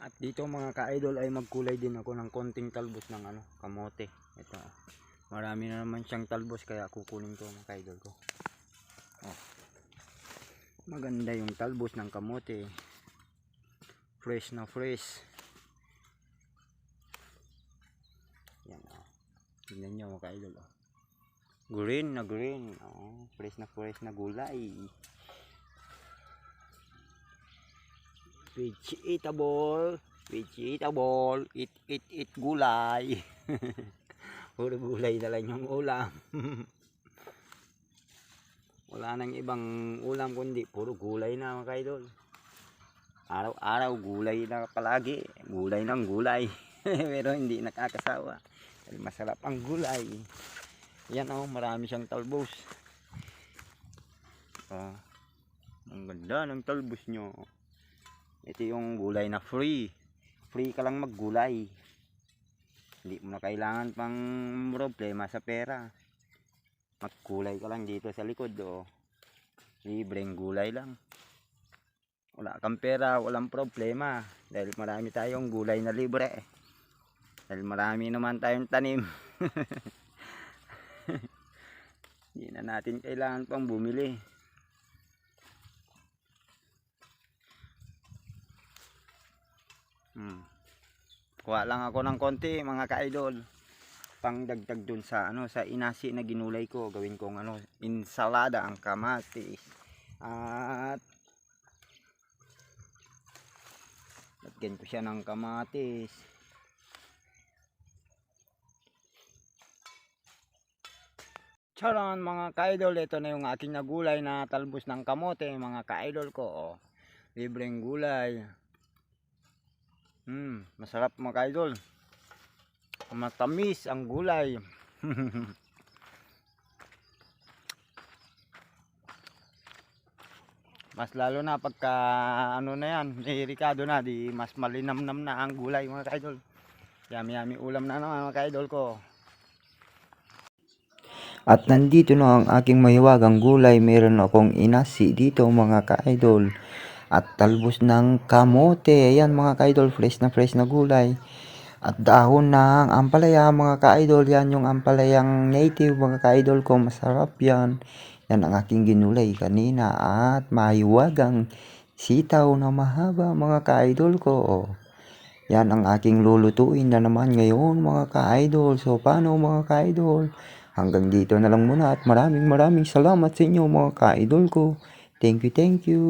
At dito mga ka-idol ay magkulay din ako ng konting talbos ng ano, kamote. Ito. Marami na naman siyang talbos kaya kukunin ko mga ka-idol ko. Oh. Maganda yung talbos ng kamote. Fresh na fresh. Yan oh. Tingnan nyo mga ka-idol oh. Green na green. Oh, fresh na fresh na gulay. Vegetable. Vegetable. Eat, eat, eat gulay. Puro gulay na lang yung ulam. Wala nang ibang ulam kundi puro gulay na mga kaidol. Araw-araw gulay na palagi. Gulay ng gulay. Pero hindi nakakasawa. Masarap ang gulay. Yan oh, marami siyang talbos. Oh, ang ganda ng talbos nyo. Ito yung gulay na free. Free ka lang maggulay. Hindi mo na kailangan pang problema sa pera. Magkulay ka lang dito sa likod. Oh. Libreng gulay lang. Wala kang pera, walang problema. Dahil marami tayong gulay na libre. Dahil marami naman tayong tanim. Hindi na natin kailangan pang bumili. Hmm. Kuha lang ako ng konti mga ka-idol. Pangdagdag dun sa ano sa inasi na ginulay ko, gawin kong ano insalada ang kamatis. At lagyan ko siya ng kamatis. Charan mga ka-idol, ito na yung aking nagulay na talbos ng kamote mga ka-idol ko. Oh. Libreng gulay. Hmm, masarap mga ka-idol. Matamis ang gulay. mas lalo na pagka ano na yan, nirikado na, di mas malinamnam na ang gulay mga ka-idol. Yami yami ulam na naman mga ka-idol ko. At nandito na ang aking mahiwagang gulay. Meron akong inasi dito mga ka-idol. At talbos ng kamote. Ayan mga ka-idol, fresh na fresh na gulay. At dahon ng ampalaya mga ka-idol. Yan yung ampalayang native mga ka-idol ko. Masarap yan. Yan ang aking ginulay kanina. At mahiwagang sitaw na mahaba mga ka-idol ko. Yan ang aking lulutuin na naman ngayon mga ka-idol. So paano mga ka-idol? Hanggang dito na lang muna at maraming maraming salamat sa inyo mga ka-idol ko. Thank you, thank you.